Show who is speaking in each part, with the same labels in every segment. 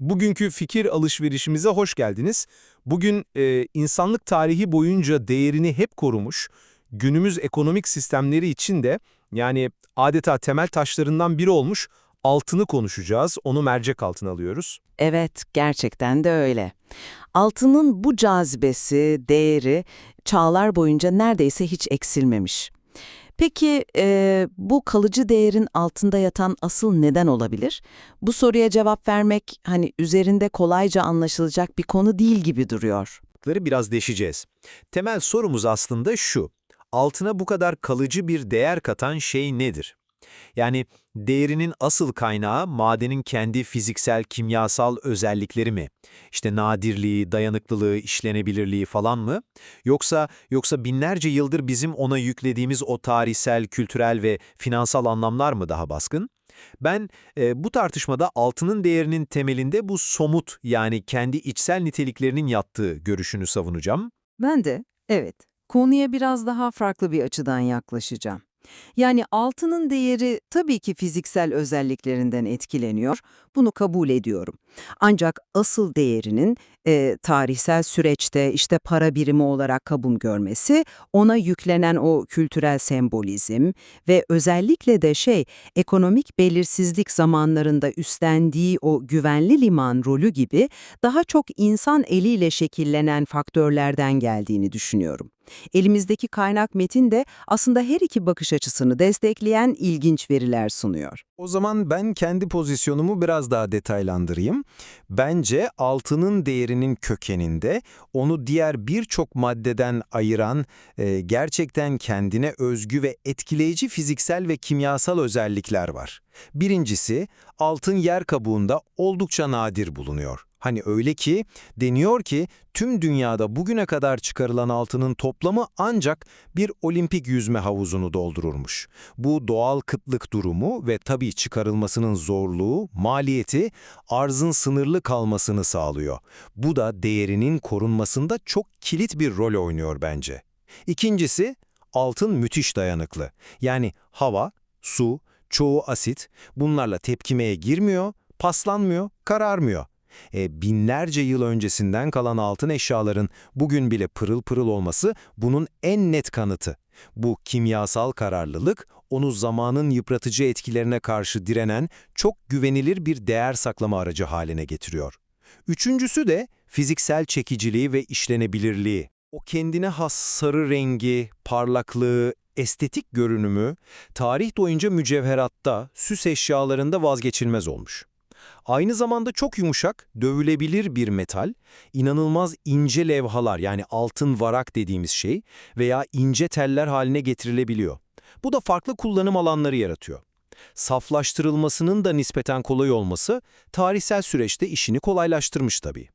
Speaker 1: Bugünkü fikir alışverişimize hoş geldiniz. Bugün e, insanlık tarihi boyunca değerini hep korumuş, günümüz ekonomik sistemleri için de yani adeta temel taşlarından biri olmuş altını konuşacağız, onu mercek altına alıyoruz.
Speaker 2: Evet, gerçekten de öyle. Altının bu cazibesi, değeri çağlar boyunca neredeyse hiç eksilmemiş. Peki e, bu kalıcı değerin altında yatan asıl neden olabilir? Bu soruya cevap vermek hani üzerinde kolayca anlaşılacak bir konu değil gibi duruyor.
Speaker 3: Biraz deşeceğiz. Temel sorumuz aslında şu. Altına bu kadar kalıcı bir değer katan şey nedir? Yani değerinin asıl kaynağı madenin kendi fiziksel, kimyasal özellikleri mi? İşte nadirliği, dayanıklılığı, işlenebilirliği falan mı? Yoksa yoksa binlerce yıldır bizim ona yüklediğimiz o tarihsel, kültürel ve finansal anlamlar mı daha baskın? Ben e, bu tartışmada altının değerinin temelinde bu somut yani kendi içsel niteliklerinin yattığı görüşünü savunacağım.
Speaker 4: Ben de, evet, konuya biraz daha farklı bir açıdan yaklaşacağım. Yani altının değeri tabii ki fiziksel özelliklerinden etkileniyor, bunu kabul ediyorum. Ancak asıl değerinin e, tarihsel süreçte işte para birimi olarak kabul görmesi, ona yüklenen o kültürel sembolizm ve özellikle de şey ekonomik belirsizlik zamanlarında üstlendiği o güvenli liman rolü gibi daha çok insan eliyle şekillenen faktörlerden geldiğini düşünüyorum. Elimizdeki kaynak metin de aslında her iki bakış açısını destekleyen ilginç veriler sunuyor.
Speaker 1: O zaman ben kendi pozisyonumu biraz daha detaylandırayım. Bence altının değerinin kökeninde onu diğer birçok maddeden ayıran e, gerçekten kendine özgü ve etkileyici fiziksel ve kimyasal özellikler var. Birincisi altın yer kabuğunda oldukça nadir bulunuyor. Hani öyle ki deniyor ki tüm dünyada bugüne kadar çıkarılan altının toplamı ancak bir olimpik yüzme havuzunu doldururmuş. Bu doğal kıtlık durumu ve tabii çıkarılmasının zorluğu, maliyeti arzın sınırlı kalmasını sağlıyor. Bu da değerinin korunmasında çok kilit bir rol oynuyor bence. İkincisi altın müthiş dayanıklı. Yani hava, su, çoğu asit bunlarla tepkimeye girmiyor, paslanmıyor, kararmıyor. E, binlerce yıl öncesinden kalan altın eşyaların bugün bile pırıl pırıl olması bunun en net kanıtı. Bu kimyasal kararlılık, onu zamanın yıpratıcı etkilerine karşı direnen çok güvenilir bir değer saklama aracı haline getiriyor. Üçüncüsü de fiziksel çekiciliği ve işlenebilirliği. O kendine has sarı rengi, parlaklığı, estetik görünümü tarih boyunca mücevheratta, süs eşyalarında vazgeçilmez olmuş. Aynı zamanda çok yumuşak, dövülebilir bir metal, inanılmaz ince levhalar yani altın varak dediğimiz şey veya ince teller haline getirilebiliyor. Bu da farklı kullanım alanları yaratıyor. Saflaştırılmasının da nispeten kolay olması tarihsel süreçte işini kolaylaştırmış tabii.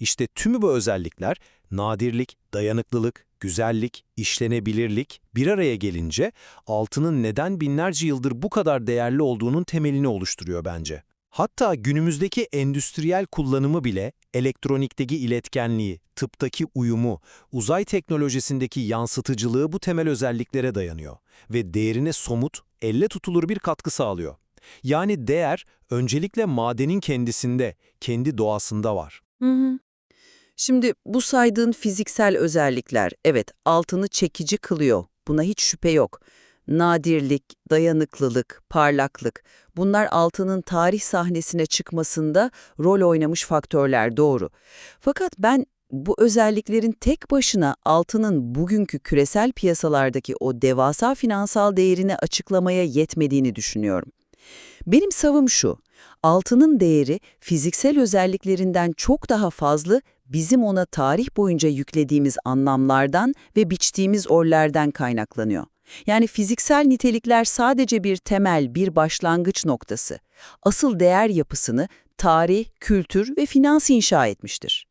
Speaker 1: İşte tümü bu özellikler nadirlik, dayanıklılık, güzellik, işlenebilirlik bir araya gelince altının neden binlerce yıldır bu kadar değerli olduğunun temelini oluşturuyor bence. Hatta günümüzdeki endüstriyel kullanımı bile elektronikteki iletkenliği, tıptaki uyumu, uzay teknolojisindeki yansıtıcılığı bu temel özelliklere dayanıyor ve değerine somut, elle tutulur bir katkı sağlıyor. Yani değer öncelikle madenin kendisinde, kendi doğasında var.
Speaker 4: Hı hı. Şimdi bu saydığın fiziksel özellikler, evet altını çekici kılıyor, buna hiç şüphe yok. Nadirlik, dayanıklılık, parlaklık, bunlar altının tarih sahnesine çıkmasında rol oynamış faktörler doğru. Fakat ben bu özelliklerin tek başına altının bugünkü küresel piyasalardaki o devasa finansal değerini açıklamaya yetmediğini düşünüyorum. Benim savım şu, altının değeri fiziksel özelliklerinden çok daha fazla bizim ona tarih boyunca yüklediğimiz anlamlardan ve biçtiğimiz rollerden kaynaklanıyor. Yani fiziksel nitelikler sadece bir temel, bir başlangıç noktası. Asıl değer yapısını tarih, kültür ve finans inşa etmiştir.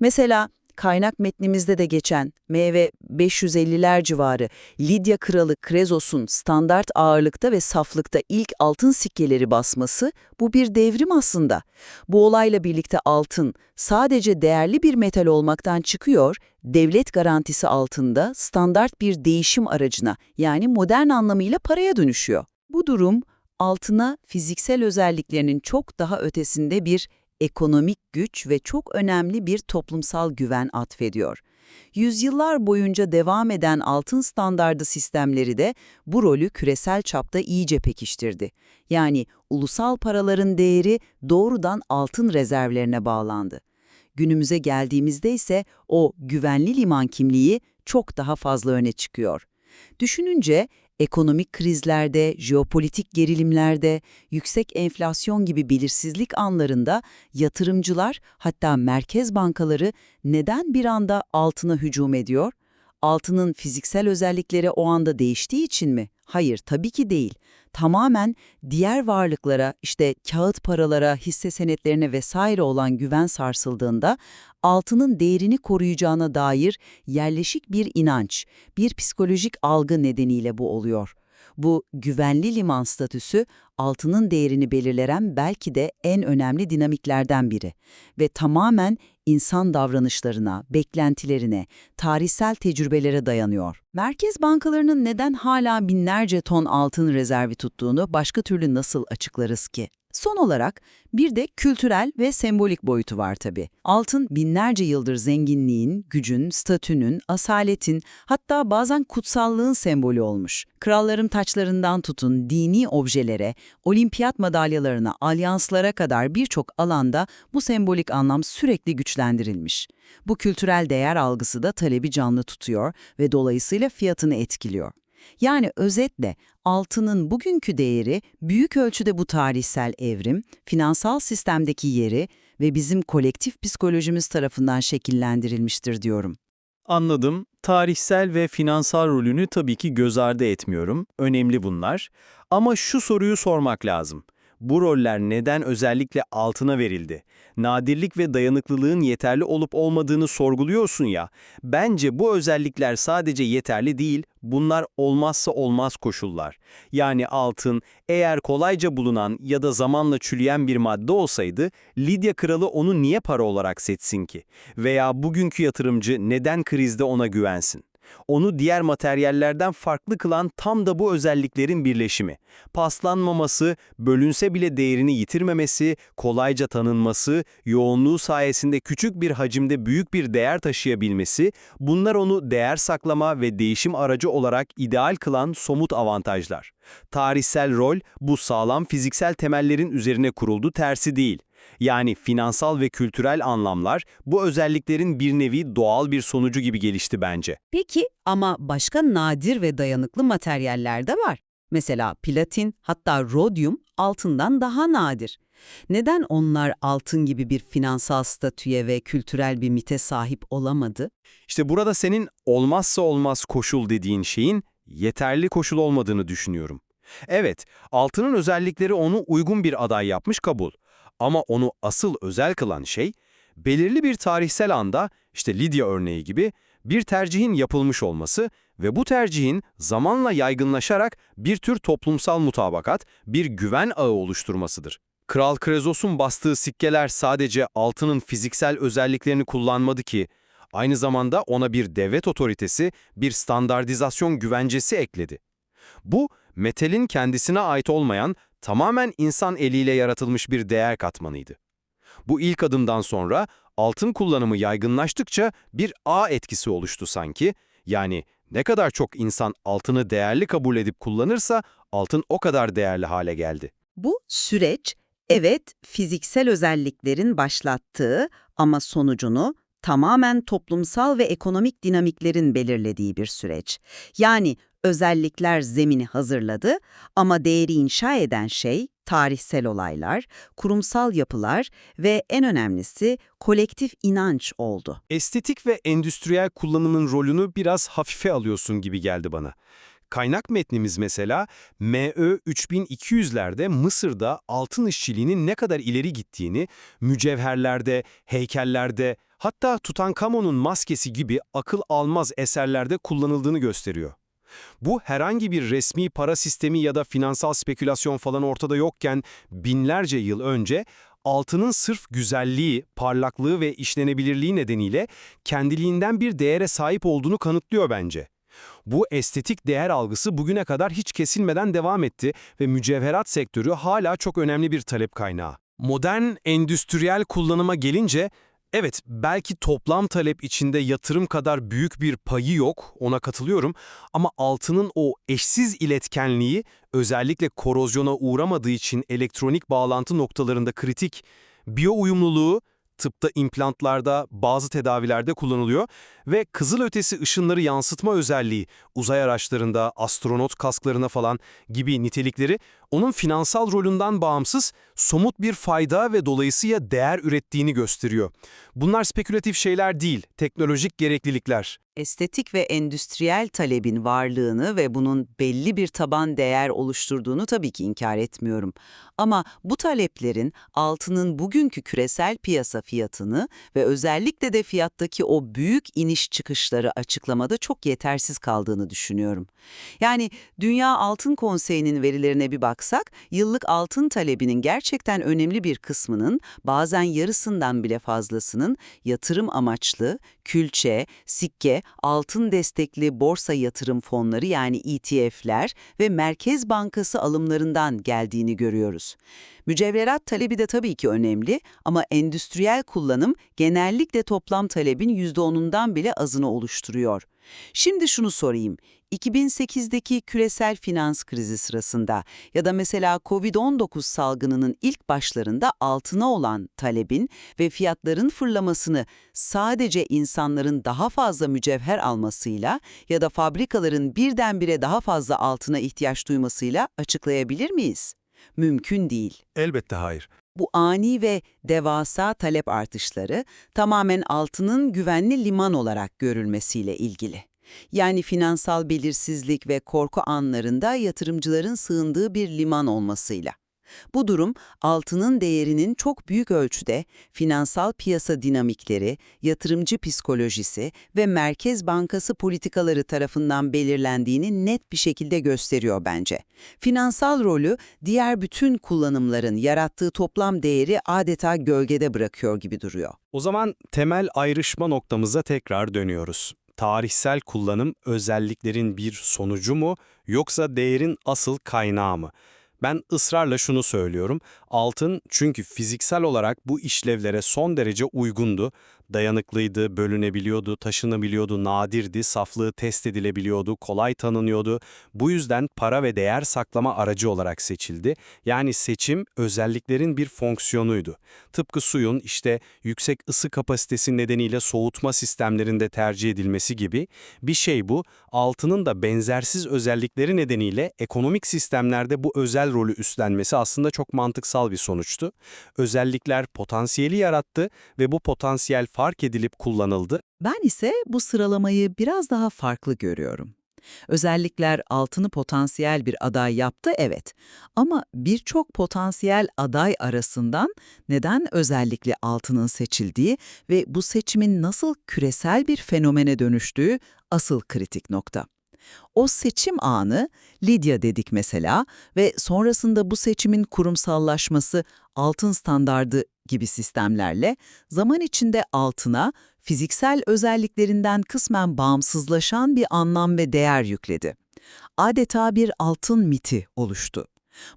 Speaker 4: Mesela kaynak metnimizde de geçen meyve 550'ler civarı Lidya kralı Krezos'un standart ağırlıkta ve saflıkta ilk altın sikkeleri basması bu bir devrim aslında. Bu olayla birlikte altın sadece değerli bir metal olmaktan çıkıyor, devlet garantisi altında standart bir değişim aracına yani modern anlamıyla paraya dönüşüyor. Bu durum altına fiziksel özelliklerinin çok daha ötesinde bir ekonomik güç ve çok önemli bir toplumsal güven atfediyor. Yüzyıllar boyunca devam eden altın standardı sistemleri de bu rolü küresel çapta iyice pekiştirdi. Yani ulusal paraların değeri doğrudan altın rezervlerine bağlandı. Günümüze geldiğimizde ise o güvenli liman kimliği çok daha fazla öne çıkıyor. Düşününce ekonomik krizlerde, jeopolitik gerilimlerde, yüksek enflasyon gibi belirsizlik anlarında yatırımcılar hatta merkez bankaları neden bir anda altına hücum ediyor? Altının fiziksel özellikleri o anda değiştiği için mi? Hayır, tabii ki değil. Tamamen diğer varlıklara, işte kağıt paralara, hisse senetlerine vesaire olan güven sarsıldığında altının değerini koruyacağına dair yerleşik bir inanç, bir psikolojik algı nedeniyle bu oluyor. Bu güvenli liman statüsü altının değerini belirleyen belki de en önemli dinamiklerden biri ve tamamen insan davranışlarına, beklentilerine, tarihsel tecrübelere dayanıyor. Merkez bankalarının neden hala binlerce ton altın rezervi tuttuğunu başka türlü nasıl açıklarız ki? Son olarak bir de kültürel ve sembolik boyutu var tabii. Altın binlerce yıldır zenginliğin, gücün, statünün, asaletin hatta bazen kutsallığın sembolü olmuş. Kralların taçlarından tutun dini objelere, olimpiyat madalyalarına, alyanslara kadar birçok alanda bu sembolik anlam sürekli güçlendirilmiş. Bu kültürel değer algısı da talebi canlı tutuyor ve dolayısıyla fiyatını etkiliyor. Yani özetle altının bugünkü değeri büyük ölçüde bu tarihsel evrim, finansal sistemdeki yeri ve bizim kolektif psikolojimiz tarafından şekillendirilmiştir diyorum.
Speaker 5: Anladım. Tarihsel ve finansal rolünü tabii ki göz ardı etmiyorum. Önemli bunlar. Ama şu soruyu sormak lazım. Bu roller neden özellikle altına verildi? Nadirlik ve dayanıklılığın yeterli olup olmadığını sorguluyorsun ya. Bence bu özellikler sadece yeterli değil, bunlar olmazsa olmaz koşullar. Yani altın, eğer kolayca bulunan ya da zamanla çürüyen bir madde olsaydı, Lidya kralı onu niye para olarak seçsin ki? Veya bugünkü yatırımcı neden krizde ona güvensin? Onu diğer materyallerden farklı kılan tam da bu özelliklerin birleşimi. Paslanmaması, bölünse bile değerini yitirmemesi, kolayca tanınması, yoğunluğu sayesinde küçük bir hacimde büyük bir değer taşıyabilmesi, bunlar onu değer saklama ve değişim aracı olarak ideal kılan somut avantajlar. Tarihsel rol, bu sağlam fiziksel temellerin üzerine kuruldu tersi değil. Yani finansal ve kültürel anlamlar bu özelliklerin bir nevi doğal bir sonucu gibi gelişti bence.
Speaker 4: Peki ama başka nadir ve dayanıklı materyaller de var. Mesela platin hatta rodyum altından daha nadir. Neden onlar altın gibi bir finansal statüye ve kültürel bir mite sahip olamadı?
Speaker 1: İşte burada senin olmazsa olmaz koşul dediğin şeyin yeterli koşul olmadığını düşünüyorum. Evet, altının özellikleri onu uygun bir aday yapmış kabul. Ama onu asıl özel kılan şey, belirli bir tarihsel anda, işte Lidya örneği gibi, bir tercihin yapılmış olması ve bu tercihin zamanla yaygınlaşarak bir tür toplumsal mutabakat, bir güven ağı oluşturmasıdır. Kral Krezos'un bastığı sikkeler sadece altının fiziksel özelliklerini kullanmadı ki, aynı zamanda ona bir devlet otoritesi, bir standartizasyon güvencesi ekledi. Bu, metalin kendisine ait olmayan, tamamen insan eliyle yaratılmış bir değer katmanıydı. Bu ilk adımdan sonra altın kullanımı yaygınlaştıkça bir ağ etkisi oluştu sanki, yani ne kadar çok insan altını değerli kabul edip kullanırsa altın o kadar değerli hale geldi.
Speaker 4: Bu süreç, evet fiziksel özelliklerin başlattığı ama sonucunu tamamen toplumsal ve ekonomik dinamiklerin belirlediği bir süreç. Yani özellikler zemini hazırladı ama değeri inşa eden şey tarihsel olaylar, kurumsal yapılar ve en önemlisi kolektif inanç oldu.
Speaker 1: Estetik ve endüstriyel kullanımın rolünü biraz hafife alıyorsun gibi geldi bana. Kaynak metnimiz mesela MÖ 3200'lerde Mısır'da altın işçiliğinin ne kadar ileri gittiğini, mücevherlerde, heykellerde, hatta Tutankamon'un maskesi gibi akıl almaz eserlerde kullanıldığını gösteriyor. Bu herhangi bir resmi para sistemi ya da finansal spekülasyon falan ortada yokken binlerce yıl önce altının sırf güzelliği, parlaklığı ve işlenebilirliği nedeniyle kendiliğinden bir değere sahip olduğunu kanıtlıyor bence. Bu estetik değer algısı bugüne kadar hiç kesilmeden devam etti ve mücevherat sektörü hala çok önemli bir talep kaynağı. Modern endüstriyel kullanıma gelince, evet belki toplam talep içinde yatırım kadar büyük bir payı yok, ona katılıyorum. Ama altının o eşsiz iletkenliği, özellikle korozyona uğramadığı için elektronik bağlantı noktalarında kritik, biyo uyumluluğu, tıpta implantlarda, bazı tedavilerde kullanılıyor ve kızılötesi ışınları yansıtma özelliği, uzay araçlarında, astronot kasklarına falan gibi nitelikleri onun finansal rolünden bağımsız somut bir fayda ve dolayısıyla değer ürettiğini gösteriyor. Bunlar spekülatif şeyler değil, teknolojik gereklilikler.
Speaker 4: estetik ve endüstriyel talebin varlığını ve bunun belli bir taban değer oluşturduğunu tabii ki inkar etmiyorum. Ama bu taleplerin altının bugünkü küresel piyasa fiyatını ve özellikle de fiyattaki o büyük iniş çıkışları açıklamada çok yetersiz kaldığını düşünüyorum. Yani Dünya Altın Konseyi'nin verilerine bir baksak, yıllık altın talebinin gerçekten önemli bir kısmının, bazen yarısından bile fazlasının yatırım amaçlı, külçe, sikke, altın destekli borsa yatırım fonları yani ETF'ler ve Merkez Bankası alımlarından geldiğini görüyoruz. Mücevherat talebi de tabii ki önemli ama endüstriyel kullanım genellikle toplam talebin %10'undan bile azını oluşturuyor. Şimdi şunu sorayım. 2008'deki küresel finans krizi sırasında ya da mesela Covid-19 salgınının ilk başlarında altına olan talebin ve fiyatların fırlamasını sadece insanların daha fazla mücevher almasıyla ya da fabrikaların birdenbire daha fazla altına ihtiyaç duymasıyla açıklayabilir miyiz? Mümkün değil.
Speaker 1: Elbette hayır.
Speaker 4: Bu ani ve devasa talep artışları tamamen altının güvenli liman olarak görülmesiyle ilgili. Yani finansal belirsizlik ve korku anlarında yatırımcıların sığındığı bir liman olmasıyla. Bu durum altının değerinin çok büyük ölçüde finansal piyasa dinamikleri, yatırımcı psikolojisi ve Merkez Bankası politikaları tarafından belirlendiğini net bir şekilde gösteriyor bence. Finansal rolü diğer bütün kullanımların yarattığı toplam değeri adeta gölgede bırakıyor gibi duruyor.
Speaker 1: O zaman temel ayrışma noktamıza tekrar dönüyoruz. Tarihsel kullanım özelliklerin bir sonucu mu yoksa değerin asıl kaynağı mı? Ben ısrarla şunu söylüyorum. Altın çünkü fiziksel olarak bu işlevlere son derece uygundu. Dayanıklıydı, bölünebiliyordu, taşınabiliyordu, nadirdi, saflığı test edilebiliyordu, kolay tanınıyordu. Bu yüzden para ve değer saklama aracı olarak seçildi. Yani seçim özelliklerin bir fonksiyonuydu. Tıpkı suyun işte yüksek ısı kapasitesi nedeniyle soğutma sistemlerinde tercih edilmesi gibi bir şey bu. Altının da benzersiz özellikleri nedeniyle ekonomik sistemlerde bu özel rolü üstlenmesi aslında çok mantıksal bir sonuçtu. Özellikler potansiyeli yarattı ve bu potansiyel fark edilip kullanıldı.
Speaker 6: Ben ise bu sıralamayı biraz daha farklı görüyorum. Özellikler altını potansiyel bir aday yaptı evet ama birçok potansiyel aday arasından neden özellikle altının seçildiği ve bu seçimin nasıl küresel bir fenomene dönüştüğü asıl kritik nokta. O seçim anı, Lidya dedik mesela ve sonrasında bu seçimin kurumsallaşması, altın standardı gibi sistemlerle zaman içinde altına fiziksel özelliklerinden kısmen bağımsızlaşan bir anlam ve değer yükledi. Adeta bir altın miti oluştu.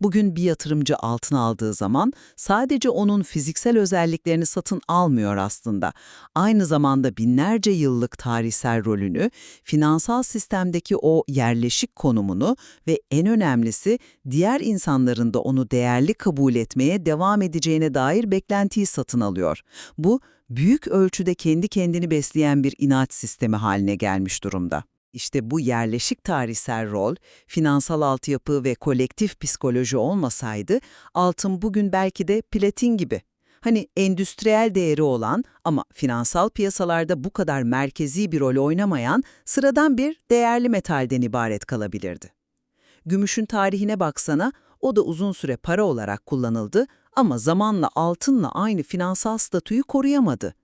Speaker 6: Bugün bir yatırımcı altın aldığı zaman sadece onun fiziksel özelliklerini satın almıyor aslında. Aynı zamanda binlerce yıllık tarihsel rolünü, finansal sistemdeki o yerleşik konumunu ve en önemlisi diğer insanların da onu değerli kabul etmeye devam edeceğine dair beklentiyi satın alıyor. Bu büyük ölçüde kendi kendini besleyen bir inanç sistemi haline gelmiş durumda. İşte bu yerleşik tarihsel rol, finansal altyapı ve kolektif psikoloji olmasaydı, altın bugün belki de platin gibi. Hani endüstriyel değeri olan ama finansal piyasalarda bu kadar merkezi bir rol oynamayan sıradan bir değerli metalden ibaret kalabilirdi. Gümüşün tarihine baksana, o da uzun süre para olarak kullanıldı ama zamanla altınla aynı finansal statüyü koruyamadı.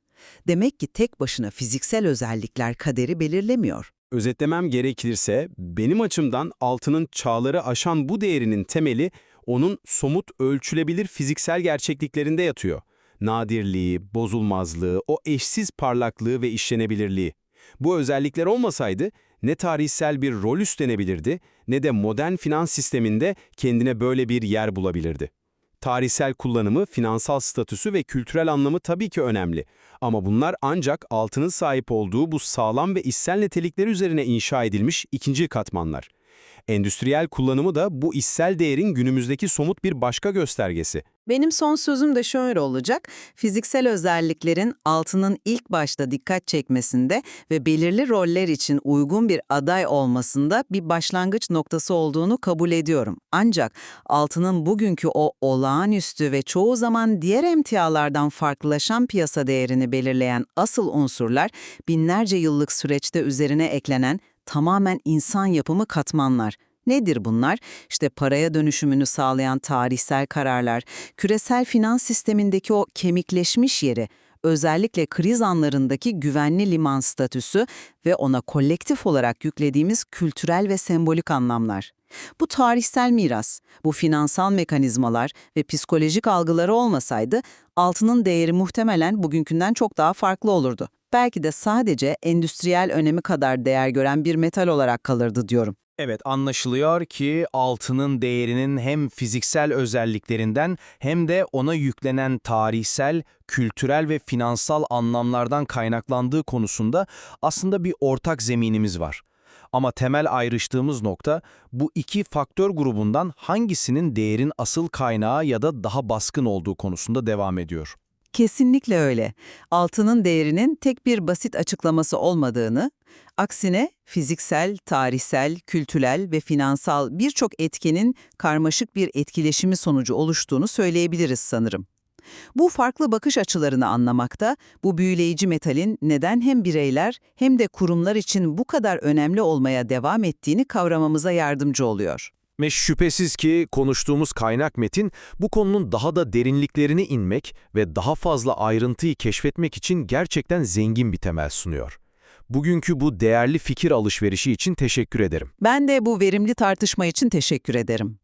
Speaker 6: Demek ki tek başına fiziksel özellikler kaderi belirlemiyor.
Speaker 1: Özetlemem gerekirse, benim açımdan altının çağları aşan bu değerinin temeli, onun somut ölçülebilir fiziksel gerçekliklerinde yatıyor. Nadirliği, bozulmazlığı, o eşsiz parlaklığı ve işlenebilirliği. Bu özellikler olmasaydı, ne tarihsel bir rol üstlenebilirdi, ne de modern finans sisteminde kendine böyle bir yer bulabilirdi.
Speaker 7: Tarihsel kullanımı, finansal statüsü ve kültürel anlamı tabii ki önemli. Ama bunlar ancak altının sahip olduğu bu sağlam ve işsel nitelikleri üzerine inşa edilmiş ikinci katmanlar. Endüstriyel kullanımı da bu işsel değerin günümüzdeki somut bir başka göstergesi.
Speaker 4: Benim son sözüm de şöyle olacak. Fiziksel özelliklerin altının ilk başta dikkat çekmesinde ve belirli roller için uygun bir aday olmasında bir başlangıç noktası olduğunu kabul ediyorum. Ancak altının bugünkü o olağanüstü ve çoğu zaman diğer emtialardan farklılaşan piyasa değerini belirleyen asıl unsurlar binlerce yıllık süreçte üzerine eklenen tamamen insan yapımı katmanlar. Nedir bunlar? İşte paraya dönüşümünü sağlayan tarihsel kararlar, küresel finans sistemindeki o kemikleşmiş yeri, özellikle kriz anlarındaki güvenli liman statüsü ve ona kolektif olarak yüklediğimiz kültürel ve sembolik anlamlar. Bu tarihsel miras, bu finansal mekanizmalar ve psikolojik algıları olmasaydı altının değeri muhtemelen bugünkünden çok daha farklı olurdu. Belki de sadece endüstriyel önemi kadar değer gören bir metal olarak kalırdı diyorum.
Speaker 1: Evet, anlaşılıyor ki altının değerinin hem fiziksel özelliklerinden hem de ona yüklenen tarihsel, kültürel ve finansal anlamlardan kaynaklandığı konusunda aslında bir ortak zeminimiz var. Ama temel ayrıştığımız nokta bu iki faktör grubundan hangisinin değerin asıl kaynağı ya da daha baskın olduğu konusunda devam ediyor.
Speaker 4: Kesinlikle öyle. Altının değerinin tek bir basit açıklaması olmadığını, aksine fiziksel, tarihsel, kültürel ve finansal birçok etkenin karmaşık bir etkileşimi sonucu oluştuğunu söyleyebiliriz sanırım. Bu farklı bakış açılarını anlamakta, bu büyüleyici metalin neden hem bireyler hem de kurumlar için bu kadar önemli olmaya devam ettiğini kavramamıza yardımcı oluyor.
Speaker 8: Ve şüphesiz ki konuştuğumuz kaynak metin bu konunun daha da derinliklerine inmek ve daha fazla ayrıntıyı keşfetmek için gerçekten zengin bir temel sunuyor. Bugünkü bu değerli fikir alışverişi için teşekkür ederim.
Speaker 4: Ben de bu verimli tartışma için teşekkür ederim.